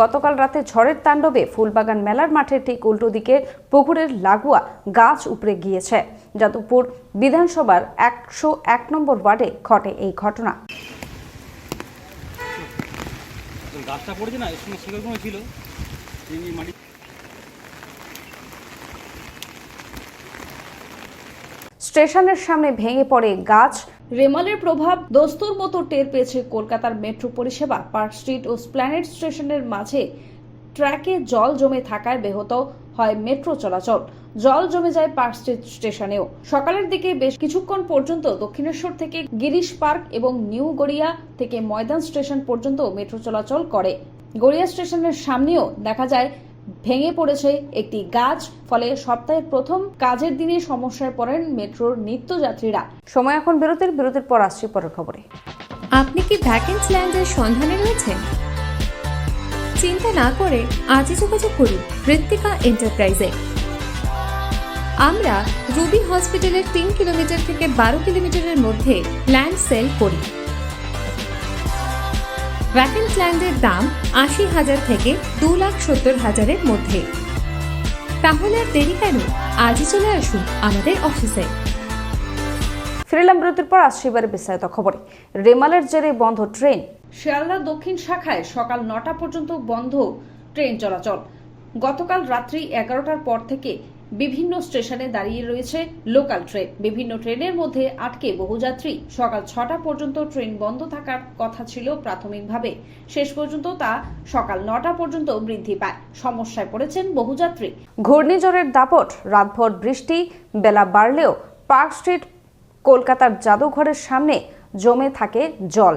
গতকাল রাতে ঝড়ের তাণ্ডবে ফুলবাগান মেলার মাঠের ঠিক উল্টো দিকে পুকুরের লাগোয়া গাছ উপড়ে গিয়েছে। যাদবপুর বিধানসভার একশো এক নম্বর ওয়ার্ডে ঘটে এই ঘটনা। গাছটা পড়েছে না? এর সঙ্গে শিকড়গুলো ছিল? মাটি স্টেশনের সামনে ভেঙে পড়ে গাছ রেমালের প্রভাব দস্তুর মতো টের পেয়েছে কলকাতার মেট্রো পরিষেবা। পার্ক স্ট্রিট ও স্প্ল্যানেড স্টেশনের মাঝে ট্র্যাকে জল জমে থাকায় ব্যাহত হয় মেট্রো চলাচল। জল জমে যায় পার্ক স্ট্রিট স্টেশনেও। সকালের দিকে বেশ কিছুক্ষণ পর্যন্ত দক্ষিণেশ্বর থেকে গিরিশ পার্ক এবং নিউ গড়িয়া থেকে ময়দান স্টেশন পর্যন্ত মেট্রো চলাচল করে। গড়িয়া স্টেশনের সামনেও দেখা যায় ভেঙে পড়েছে একটি গাছ। ফলে সপ্তাহের প্রথম কাজের দিনে সমস্যায় পড়েন মেট্রোর নিত্যযাত্রীরা। সময় এখন বিরতির বিরতির পর আসছি পরের খবরে। আপনি কি ভ্যাকেন্স ল্যান্ডের সন্ধানে রয়েছেন? চিন্তা না করে আজই যোগাযোগ করুন ঋত্বিকা এন্টারপ্রাইজে। আমরা রুবি হসপিটালের তিন কিলোমিটার থেকে বারো কিলোমিটারের মধ্যে ল্যান্ড সেল করি। ভ্যাকেন্স ল্যান্ডের দাম আশি হাজার থেকে দু লাখ সত্তর হাজারের মধ্যে। তাহলে আর দেরি কেন? আজই চলে আসুন আমাদের অফিসে। ফিরলাম বিরতির পর আসছি এবারে বিস্তারিত খবরে। রেমালের জেরে বন্ধ ট্রেন। শিয়ালদা দক্ষিণ শাখায় সকাল নটা পর্যন্ত বন্ধ ট্রেন চলাচল। গতকাল রাত্রি এগারোটার পর থেকে বিভিন্ন স্টেশনে দাঁড়িয়ে রয়েছে লোকাল ট্রেন। বিভিন্ন ট্রেনের মধ্যে আটকে বহুযাত্রী সকাল ছটা পর্যন্ত ট্রেন বন্ধ থাকার কথা ছিল প্রাথমিকভাবে। শেষ পর্যন্ত তা সকাল নটা পর্যন্ত বৃদ্ধি পায়। সমস্যায় পড়েছেন বহুযাত্রী ঘূর্ণিঝড়ের দাপট, রাতভর বৃষ্টি, বেলা বাড়লেও পার্ক স্ট্রিট, কলকাতার জাদুঘরের সামনে জমে থাকে জল।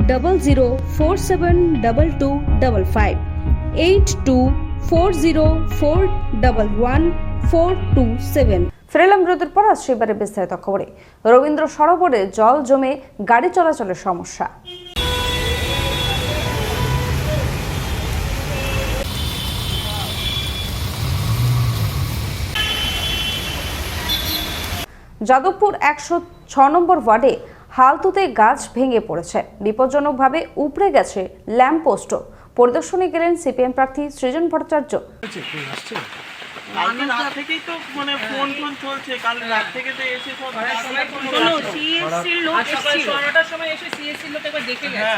double zero four seven double two double five eight two four zero four double one four two seven ফিরলাম বিরতির পর আসছে এবারে বিস্তারিত খবরে। রবীন্দ্র সরোবরে জল জমে গাড়ি চলাচলের সমস্যা। যাদবপুর একশো ছ নম্বর ওয়ার্ডে হালতুতে গাছ ভেঙে পড়েছে। বিপজ্জনকভাবে উপড়ে গেছে ল্যাম্পপোস্টও। পরিদর্শনে গেলেন সিপিএম প্রার্থী সৃজন ভট্টাচার্য। কালকে রাত থেকেই তো মানে ফোন টোন চলছে। কাল রাত থেকে তো এসে সব শোনো সিএসসির লোক সকাল নটার সময় এসে সিএসসি লোক একবার দেখে গেছে।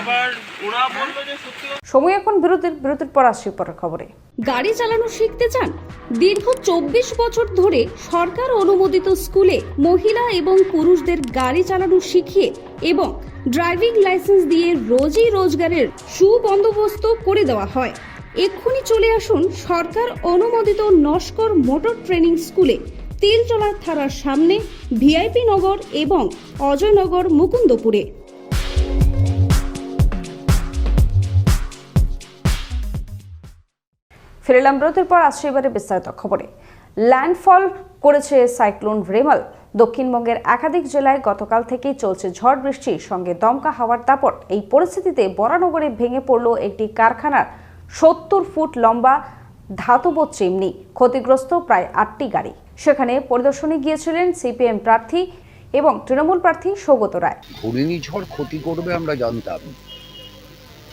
এবার ওরা বলল যে সত্যি সময় এখন বিরতির বিরতির পর আসছি পরের খবরে। গাড়ি চালানো শিখতে চান? দীর্ঘ চব্বিশ বছর ধরে সরকার অনুমোদিত স্কুলে মহিলা এবং পুরুষদের গাড়ি চালানো শিখিয়ে এবং ড্রাইভিং লাইসেন্স দিয়ে রোজই রোজগারের সুবন্দোবস্ত করে দেওয়া হয়। এক্ষুনি চলে আসুন সরকার অনুমোদিত নস্কর মোটর ট্রেনিং স্কুলে। তিলচলার থানার সামনে ভিআইপি নগর এবং অজয়নগর মুকুন্দপুরে। ফিরলাম বিরতির পর, আসছে এবারে বিস্তারিত খবরে। ল্যান্ডফল করেছে সাইক্লোন রেমাল। দক্ষিণবঙ্গের একাধিক জেলায় গতকাল থেকেই চলছে ঝড় বৃষ্টির সঙ্গে দমকা হাওয়ার দাপট। এই পরিস্থিতিতে বরানগরে ভেঙে পড়ল একটি কারখানার সত্তর ফুট লম্বা ধাতব চিমনি। ক্ষতিগ্রস্ত প্রায় আটটি গাড়ি। সেখানে পরিদর্শনে গিয়েছিলেন সিপিএম প্রার্থী এবং তৃণমূল প্রার্থী সৌগত রায়। ঘূর্ণিঝড় ক্ষতি করবে আমরা জানতাম।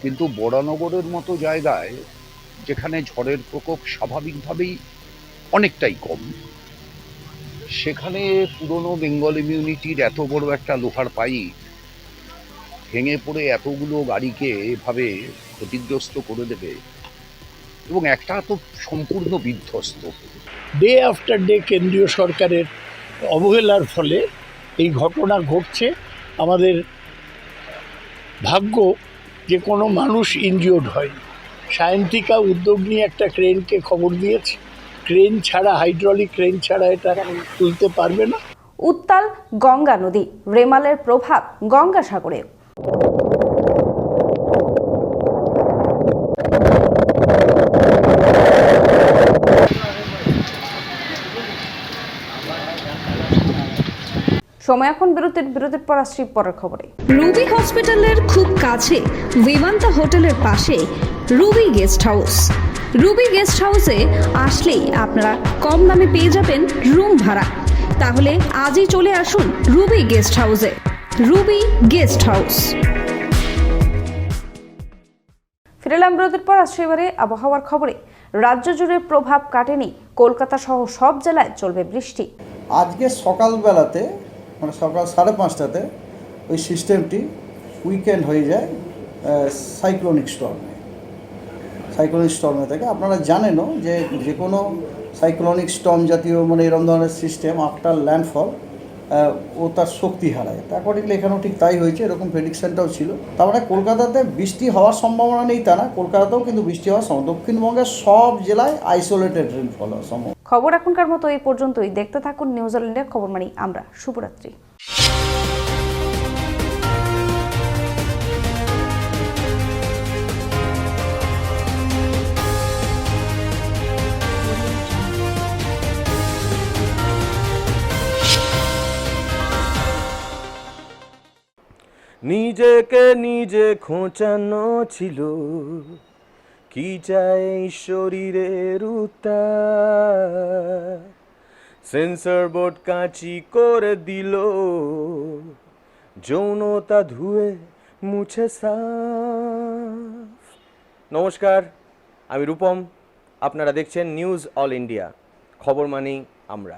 কিন্তু বড়ানগরের মতো জায়গায়, যেখানে ঝড়ের প্রকোপ স্বাভাবিকভাবেই অনেকটাই কম, সেখানে পুরনো বেঙ্গল ইমিউনিটির এত বড় একটা লোহার পাইপ ভেঙে পড়ে এতগুলো গাড়িকে এভাবে ক্ষতিগ্রস্ত করে দেবে এবং একটা তো সম্পূর্ণ বিধ্বস্ত। ডে আফটার ডে কেন্দ্রীয় সরকারের অবহেলার ফলে এই ঘটনা ঘটছে। আমাদের ভাগ্য যে কোনো মানুষ ইনজিওর্ড হয়নি সায়ন্তিকা উদ্যোগ নিয়ে একটা ক্রেনকে খবর দিয়েছে। ক্রেন ছাড়া হাইড্রলিক ক্রেন ছাড়া এটা তুলতে পারবে না। উত্তাল গঙ্গা নদী, রেমালের প্রভাব গঙ্গাসাগরে সময় এখন বিরতির বিরতির পর আসছি পরের খবরে। রুবি হসপিটালের খুব কাছে বিমান্তা হোটেলের পাশে Ruby guest house. Ruby guest হাউসে আসলেই আপনারা কম দামে পেয়ে যাবেন রুম ভাড়া। তাহলে আজই চলে আসুন রুবি গেস্ট হাউসে। Ruby guest house. ফিরেলাম বিরতির পর আসছে এবারে আবহাওয়ার খবরে। রাজ্য জুড়ে প্রভাব কাটেনি কলকাতা সহ সব জেলায় চলবে বৃষ্টি। আজকে সকালবেলাতে মানে সকাল সাড়ে পাঁচটাতে ওই সিস্টেমটি উইকেন্ড হয়ে যায় সাইক্লোনিক স্টর্মে। সাইক্লোনিক স্টর্মে থেকে আপনারা জানেনও যে যে কোনো সাইক্লোনিক স্টর্ম জাতীয় মানে এরম ধরনের সিস্টেম, আফটার ল্যান্ডফল ও তার শক্তি হারায়। অ্যাকর্ডিংলি এখানেও ঠিক তাই হয়েছে, এরকম প্রেডিকশনটাও ছিল। তার মানে কলকাতাতে বৃষ্টি হওয়ার সম্ভাবনা নেই তা না, কলকাতাতেও কিন্তু বৃষ্টি হওয়ার সম্ভাবনা। দক্ষিণবঙ্গের সব জেলায় আইসোলেটেড রেনফল হওয়ার সম্ভব খবর এখনকার মতো এই পর্যন্তই। দেখতে থাকুন নিউজিল্যান্ডের খবর মানি আমরা শুভরাত্রি। নিজেকে নিজে খোঁচানো ছিল। কি চাই শরীরের সেন্সর বোর্ড কাঁচি করে দিল। যৌনতা ধুয়ে মুছে নমস্কার, আমি রূপম। আপনারা দেখছেন নিউজ অল ইন্ডিয়া। খবর মানেই আমরা।